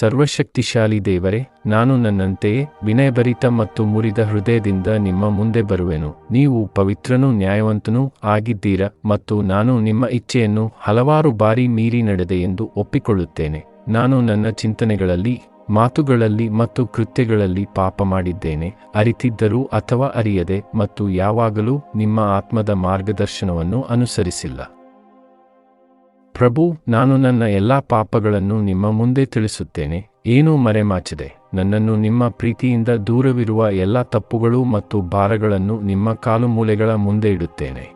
ಸರ್ವಶಕ್ತಿಶಾಲಿ ದೇವರೇ, ನಾನು ನನ್ನಂತೆಯೇ ವಿನಯಭರಿತ ಮತ್ತು ಮುರಿದ ಹೃದಯದಿಂದ ನಿಮ್ಮ ಮುಂದೆ ಬರುವೆನು. ನೀವು ಪವಿತ್ರನೂ ನ್ಯಾಯವಂತನೂ ಆಗಿದ್ದೀರಾ ಮತ್ತು ನಾನು ನಿಮ್ಮ ಇಚ್ಛೆಯನ್ನು ಹಲವಾರು ಬಾರಿ ಮೀರಿ ನಡೆದೆ ಎಂದು ಒಪ್ಪಿಕೊಳ್ಳುತ್ತೇನೆ. ನಾನು ನನ್ನ ಚಿಂತನೆಗಳಲ್ಲಿ, ಮಾತುಗಳಲ್ಲಿ ಮತ್ತು ಕೃತ್ಯಗಳಲ್ಲಿ ಪಾಪ ಮಾಡಿದ್ದೇನೆ. ಅರಿತಿದ್ದರೂ ಅಥವಾ ಅರಿಯದೆ ಮತ್ತು ಯಾವಾಗಲೂ ನಿಮ್ಮ ಆತ್ಮದ ಮಾರ್ಗದರ್ಶನವನ್ನು ಅನುಸರಿಸಿಲ್ಲ. ಪ್ರಭು, ನಾನು ನನ್ನ ಎಲ್ಲಾ ಪಾಪಗಳನ್ನು ನಿಮ್ಮ ಮುಂದೆ ತಿಳಿಸುತ್ತೇನೆ. ಏನೂ ಮರೆಮಾಚದೆ, ನನ್ನನ್ನು ನಿಮ್ಮ ಪ್ರೀತಿಯಿಂದ ದೂರವಿರುವ ಎಲ್ಲ ತಪ್ಪುಗಳು ಮತ್ತು ಭಾರಗಳನ್ನು ನಿಮ್ಮ ಕಾಲು ಮೂಲೆಗಳ ಮುಂದೆ ಇಡುತ್ತೇನೆ.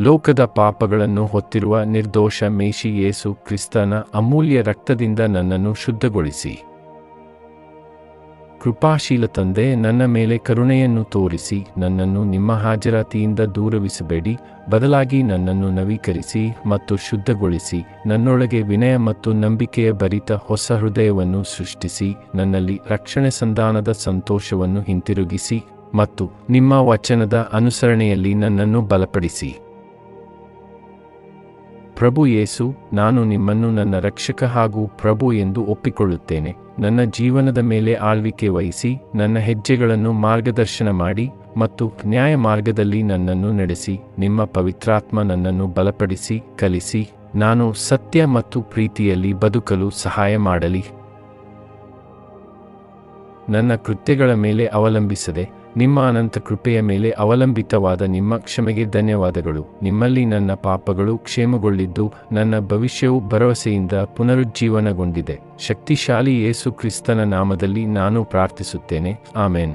ಲೋಕದ ಪಾಪಗಳನ್ನು ಹೊತ್ತಿರುವ ನಿರ್ದೋಷ ಮೇಷಿ ಯೇಸು ಕ್ರಿಸ್ತನ ಅಮೂಲ್ಯ ರಕ್ತದಿಂದ ನನ್ನನ್ನು ಶುದ್ಧಗೊಳಿಸಿ. ಕೃಪಾಶೀಲ ತಂದೆ ನನ್ನ ಮೇಲೆ ಕರುಣೆಯನ್ನು ತೋರಿಸಿ, ನನ್ನನ್ನು ನಿಮ್ಮ ಹಾಜರಾತಿಯಿಂದ ದೂರವಿಸಬೇಡಿ, ಬದಲಾಗಿ ನನ್ನನ್ನು ನವೀಕರಿಸಿ ಮತ್ತು ಶುದ್ಧಗೊಳಿಸಿ, ನನ್ನೊಳಗೆ ವಿನಯ ಮತ್ತು ನಂಬಿಕೆಯ ಭರಿತ ಹೊಸ ಹೃದಯವನ್ನು ಸೃಷ್ಟಿಸಿ, ನನ್ನಲ್ಲಿ ರಕ್ಷಣೆ ಸಂಧಾನದ ಸಂತೋಷವನ್ನು ಹಿಂತಿರುಗಿಸಿ ಮತ್ತು ನಿಮ್ಮ ವಚನದ ಅನುಸರಣೆಯಲ್ಲಿ ನನ್ನನ್ನು ಬಲಪಡಿಸಿ. ಪ್ರಭು ಯೇಸು, ನಾನು ನಿಮ್ಮನ್ನು ನನ್ನ ರಕ್ಷಕ ಹಾಗೂ ಪ್ರಭು ಎಂದು ಒಪ್ಪಿಕೊಳ್ಳುತ್ತೇನೆ. ನನ್ನ ಜೀವನದ ಮೇಲೆ ಆಳ್ವಿಕೆ ವಹಿಸಿ, ನನ್ನ ಹೆಜ್ಜೆಗಳನ್ನು ಮಾರ್ಗದರ್ಶನ ಮಾಡಿ ಮತ್ತು ನ್ಯಾಯ ಮಾರ್ಗದಲ್ಲಿ ನನ್ನನ್ನು ನಡೆಸಿ, ನಿಮ್ಮ ಪವಿತ್ರಾತ್ಮ ನನ್ನನ್ನು ಬಲಪಡಿಸಿ, ಕಲಿಸಿ, ನಾನು ಸತ್ಯ ಮತ್ತು ಪ್ರೀತಿಯಲ್ಲಿ ಬದುಕಲು ಸಹಾಯ ಮಾಡಲಿ. ನನ್ನ ಕೃತ್ಯಗಳ ಮೇಲೆ ಅವಲಂಬಿಸದೆ ನಿಮ್ಮ ಅನಂತ ಕೃಪೆಯ ಮೇಲೆ ಅವಲಂಬಿತವಾದ ನಿಮ್ಮ ಕ್ಷಮೆಗೆ ಧನ್ಯವಾದಗಳು. ನಿಮ್ಮಲ್ಲಿ ನನ್ನ ಪಾಪಗಳು ಕ್ಷೇಮಗೊಳ್ಳಿದ್ದು, ನನ್ನ ಭವಿಷ್ಯವು ಭರವಸೆಯಿಂದ ಪುನರುಜ್ಜೀವನಗೊಂಡಿದೆ. ಶಕ್ತಿಶಾಲಿ ಯೇಸು ಕ್ರಿಸ್ತನ ನಾಮದಲ್ಲಿ ನಾನು ಪ್ರಾರ್ಥಿಸುತ್ತೇನೆ. ಆಮೇನ್.